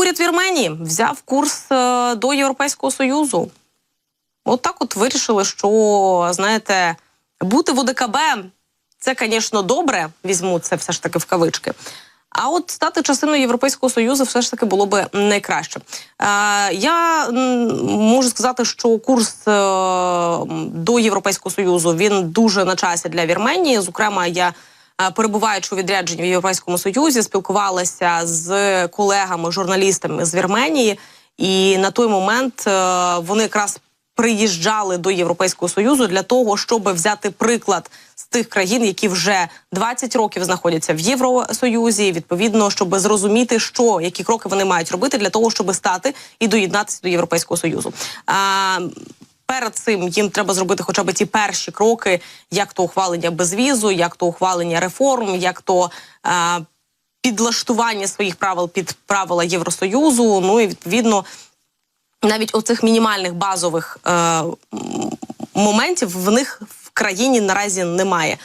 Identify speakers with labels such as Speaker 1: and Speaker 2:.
Speaker 1: Уряд Вірменії взяв курс е, до Європейського Союзу. От так от вирішили, що знаєте, бути в ОДКБ це, звісно, добре. Візьму це все ж таки в кавички. А от стати частиною Європейського союзу все ж таки було би найкраще. Е, я можу сказати, що курс е, до Європейського союзу він дуже на часі для Вірменії. Зокрема, я перебуваючи у відрядженні в Європейському Союзі, спілкувалася з колегами, журналістами з Вірменії, і на той момент е, вони якраз приїжджали до Європейського союзу для того, щоб взяти приклад з тих країн, які вже 20 років знаходяться в Євросоюзі. Відповідно, щоб зрозуміти, що які кроки вони мають робити для того, щоб стати і доєднатися до Європейського союзу. А, Перед цим їм треба зробити хоча б ті перші кроки, як то ухвалення безвізу, як то ухвалення реформ, як то е, підлаштування своїх правил під правила Євросоюзу. Ну і відповідно навіть оцих мінімальних базових е, моментів в них в країні наразі немає.